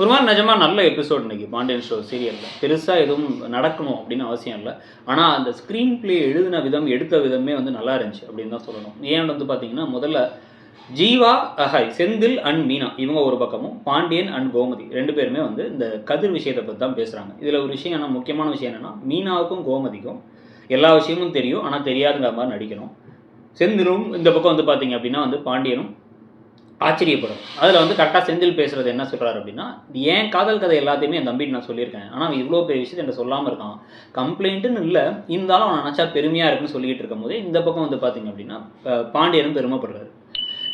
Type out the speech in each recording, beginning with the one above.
ஒரு மாதிரி நிஜமாக நல்ல எபிசோட் இன்னைக்கு பாண்டியன் ஷோ சீரியலில் பெருசாக எதுவும் நடக்கணும் அப்படின்னு அவசியம் இல்லை. ஆனால் அந்த ஸ்க்ரீன் பிளே எழுதின விதம் எடுத்த விதமே வந்து நல்லா இருந்துச்சு அப்படின்னு தான் சொல்லணும். ஏன் வந்து பார்த்தீங்கன்னா முதல்ல ஜீவா ஹாய் செந்தில் அண்ட் மீனா இவங்க ஒரு பக்கமும் பாண்டியன் அண்ட் கோமதி ரெண்டு பேருமே வந்து இந்த கதிர் விஷயத்தை பற்றி தான் பேசுகிறாங்க இதில் ஒரு விஷயம் ஆனால் முக்கியமான விஷயம் என்னென்னா மீனாவுக்கும் கோமதிக்கும் எல்லா விஷயமும் தெரியும். ஆனால் தெரியாதுங்கிற மாதிரி நடிக்கணும். செந்திலும் இந்த பக்கம் வந்து பார்த்தீங்க அப்படின்னா வந்து பாண்டியனும் ஆச்சரியப்படும். அதில் வந்து கரெக்டாக செந்தில் பேசுகிறது என்ன சொல்கிறாரு அப்படின்னா ஏன் காதல் கதை எல்லாத்தையுமே என் தம்பிட்டு நான் சொல்லியிருக்கேன். ஆனால் அவன் இவ்வளோ பெரிய விஷயத்தை என்ன சொல்லாமல் இருக்கான். கம்ப்ளைண்ட்டுன்னு இல்லை இருந்தாலும் அவன் நினச்சா பெருமையாக இருக்குன்னு சொல்லிக்கிட்டு இருக்கும் போது இந்த பக்கம் வந்து பார்த்தீங்க அப்படின்னா பாண்டியனும் பெருமைப்படுறாரு.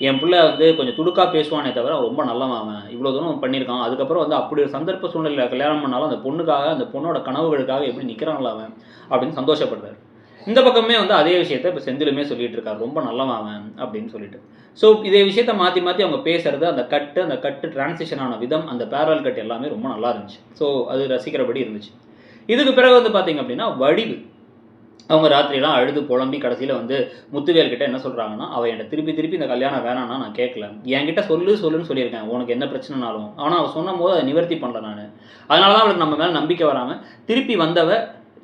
என் பிள்ளை வந்து கொஞ்சம் துடுக்கா பேசுவானே தவிர ரொம்ப நல்லவன் அவன். இவ்வளோ தூரம் பண்ணியிருக்கான். அதுக்கப்புறம் வந்து அப்படி ஒரு சந்தர்ப்ப சூழ்நிலையில் கல்யாணம் பண்ணாலும் அந்த பொண்ணுக்காக அந்த பொண்ணோட கனவுகளுக்காக எப்படி நிற்கிறான்ல அவன் அப்படின்னு சந்தோஷப்படுறாரு. இந்த பக்கமே வந்து அதே விஷயத்த இப்போ செந்திலுமே சொல்லிட்டு இருக்காரு. ரொம்ப நல்லவன் அவன் அப்படின்னு சொல்லிட்டு. ஸோ இதே விஷயத்த மாற்றி மாற்றி அவங்க பேசுறது அந்த கட்டு அந்த கட்டு டிரான்சிஷன் ஆன விதம் அந்த பேரல் கட் எல்லாமே ரொம்ப நல்லா இருந்துச்சு. ஸோ அது ரசிக்கிறபடி இருந்துச்சு. இதுக்கு பிறகு வந்து பார்த்தீங்க அப்படின்னா வடிவு. அவங்க ராத்திரியெல்லாம் அழுது புலம்பி கடைசியில் வந்து முத்துவேல் கிட்ட என்ன சொல்கிறாங்கன்னா அவள் என்னை திருப்பி திருப்பி இந்த கல்யாணம் வேணாம்னா நான் கேட்கல என்கிட்ட சொல்லு சொல்லுன்னு சொல்லியிருக்கேன். உனக்கு என்ன பிரச்சனைனாலும். ஆனால் அவள் சொன்னும் போது அதை நிவர்த்தி பண்ணல நான். அதனால தான் அவளுக்கு நம்ம மேலே நம்பிக்கை வராமல் திருப்பி வந்தவ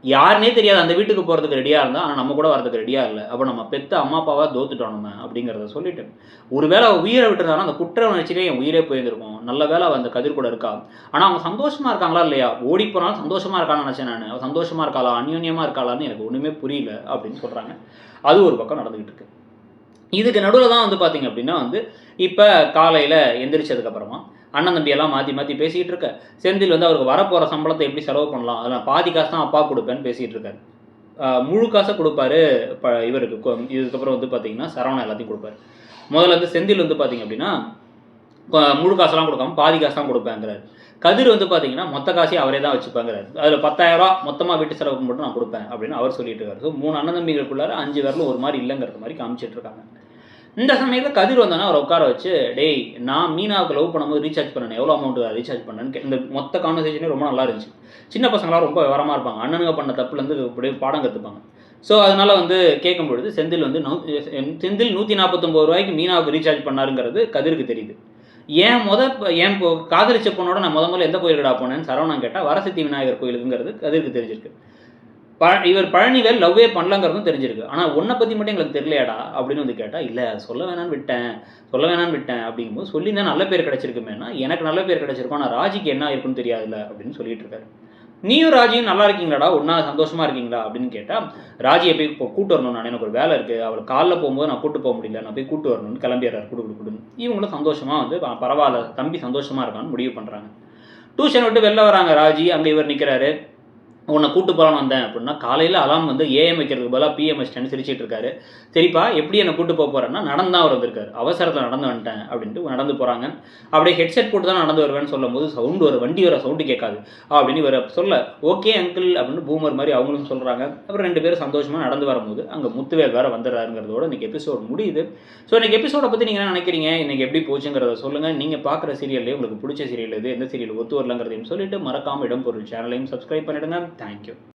யாருனே தெரியாது. அந்த வீட்டுக்கு போகிறதுக்கு ரெடியாக இருந்தால் ஆனால் நம்ம கூட வரதுக்கு ரெடியாக இல்லை. அப்போ நம்ம பெத்த அம்மா அப்பாவாக தோத்துட்டோம் நம்ம அப்படிங்கிறத சொல்லிட்டு. ஒருவேளை அவள் உயிரை விட்டுருந்தாலும் அந்த குற்ற உணர்ச்சியிலே என் உயிரே போயிருந்திருக்கும். நல்ல வேளை அவள் அந்த கதிர் கூட இருக்கா. ஆனால் அவங்க சந்தோஷமாக இருக்காங்களா இல்லையா? ஓடி போனாலும் சந்தோஷமாக இருக்கான்னு நினச்சேன் நான். அவள் சந்தோஷமாக இருக்காளா? அந்யோன்யமா இருக்காளான்னு எனக்கு ஒன்றுமே புரியல அப்படின்னு சொல்கிறாங்க அது ஒரு பக்கம் நடந்துகிட்டு இருக்கு. இதுக்கு நடுவில் தான் வந்து பார்த்தீங்க அப்படின்னா வந்து இப்போ காலையில் எந்திரிச்சதுக்கப்புறமா அண்ணன் தம்பியெல்லாம் மாற்றி மாற்றி பேசிகிட்டு இருக்க. செந்தில் வந்து அவருக்கு வரப்போகிற சம்பளத்தை எப்படி செலவு பண்ணலாம்? அதில் பாதி காசு தான் அப்பா கொடுப்பேன்னு பேசிகிட்டு இருக்காரு. முழு காசை கொடுப்பாரு ப இவருக்கு. கொ- இதுக்கப்புறம் வந்து பார்த்தீங்கன்னா சரவணன் எல்லாத்தையும் கொடுப்பாரு. முதல்ல வந்து செந்தில் வந்து பார்த்தீங்க அப்படின்னா முழு காசெல்லாம் கொடுக்காம பாதி காசு தான் கொடுப்பேங்கிறாரு. கதிர் வந்து பார்த்தீங்கன்னா மொத்த காசையும் அவரே தான் வச்சுப்பாங்கிறாரு. அதில் பத்தாயிரரூவா மொத்தமாக வீட்டு செலவுக்கு மட்டும் நான் கொடுப்பேன் அப்படின்னு அவர் சொல்லிட்டு இருக்காரு. ஸோ மூணு அண்ணன் தம்பிகளுக்குள்ளார அஞ்சு பேரில் ஒரு மாதிரி இல்லைங்கிறது மாதிரி காமிச்சிட்டு இருக்காங்க. இந்த சமயத்தில் கதிர் வந்தோன்னா அவரை உட்கார வச்சு டேய் நான் மீனாவுக்கு லவ் பண்ணும்போது ரீசார்ஜ் பண்ணேன் எவ்வளோ அமௌண்ட் ரீசார்ஜ் பண்ணேன்னு இந்த மொத்த கான்வர்சேஷனே ரொம்ப நல்லா இருந்துச்சு. சின்ன பசங்களாம் ரொம்ப விவரமாக இருப்பாங்க. அண்ணனுங்க பண்ண தப்புலேருந்து அப்படியே பாடம் கற்றுப்பாங்க ஸோ அதனால வந்து கேட்கும் பொழுது செந்தில் வந்து நூ செந்தில் நூற்றி நாற்பத்தொம்பது ரூபாய்க்கு மீனாவுக்கு ரீசார்ஜ் பண்ணாருங்கிறது கதிருக்கு தெரியுது. ஏன் முத ப- ஏன் காதலிச்ச பொண்ணோட நான் முத முதல்ல எந்த கோயிலுக்கடா போனேன்னு சரவணன் கேட்டால் வரசக்தி விநாயகர் கோயிலுக்குங்கிறது கதிருக்கு தெரிஞ்சிருக்கு. ப இவர் பழனிவேல் லவ்வே பண்ணலங்கிறதும் தெரிஞ்சிருக்கு. ஆனால் உன்னை பற்றி மட்டும் எங்களுக்கு தெரியலையாடா? அப்படின்னு வந்து கேட்டால் இல்லை சொல்ல வேணான்னு விட்டேன். சொல்ல வேணான்னு விட்டேன். அப்படிங்கும்போது சொல்லியிருந்தா நல்ல பேர் கிடச்சிருக்குமேனா? எனக்கு நல்ல பேர் கிடச்சிருக்கும். ஆனால் ராஜிக்கு என்ன இருக்குன்னு தெரியாதுல்ல அப்படின்னு சொல்லிட்டு இருக்காரு. நீயும் ராஜியும் நல்லா இருக்கீங்களாடா? ஒன்றா சந்தோஷமாக இருக்கீங்களா? அப்படின்னு கேட்டால் ராஜியை போய் இப்போ கூட்டு வரணும் நான் எனக்கு ஒரு வேலை இருக்குது அவள் காலைல போகும்போது நான் கூட்டு போக முடியல. நான் போய் கூட்டு வரணும்னு கிளம்பிடுறாரு. குடு கொடு குடுன்னு. இவங்களும் சந்தோஷமாக வந்து பரவாயில்ல தம்பி சந்தோஷமாக இருக்கான்னு முடிவு பண்ணுறாங்க டியூஷன் விட்டு வெளில வராங்க ராஜி. அங்கே இவர் நிற்கிறாரு உன்னை கூட்டு போகலான்னு வந்தேன் அப்படின்னா காலையில் அலாம் வந்து ஏஎம் வைக்கிறதுக்கு பதிலாக பிஎம் வச்சிட்டேன்னு சிரிச்சிட்டு இருக்காரு. சரிப்பா எப்படி என்னை கூட்டு போக போகிறேன்னா நடந்து தான் அவர் வந்திருக்காரு. அவசரத்தில் நடந்து வந்துட்டேன் அப்படின்ட்டு நடந்து போகிறாங்க அப்படியே ஹெட்செட் போட்டு தான் நடந்து வருவேன்னு சொல்லும் போது சவுண்டு வர வண்டி வர சவுண்டு கேட்காது. அப்படின்னு இவர் சொல்ல ஓகே அங்கிள் அப்படின்னு பூமர் மாதிரி அவங்களும் சொல்கிறாங்க அப்புறம் ரெண்டு பேரும் சந்தோஷமாக நடந்து வரும்போது அங்கே முத்துவேல் வேறு வந்துடுறாருங்கிறதோட இன்றைக்கி எபிசோடு முடியுது. ஸோ இன்றைக்கி எபிசோடை பற்றி நீங்கள் என்ன நினைக்கிறீங்க? இன்னைக்கு எப்படி போச்சுங்கிறத சொல்லுங்கள் நீங்கள் பார்க்குற சீரியல்லே உங்களுக்கு பிடிச்ச சீரியல் எது எந்த சீரியல் ஒத்து வரலங்கிறதையும் சொல்லிட்டு மறக்காமல் இடம் பொருள் சேனலையும் சப்ஸ்கிரைப் థ్యాంక్ యూ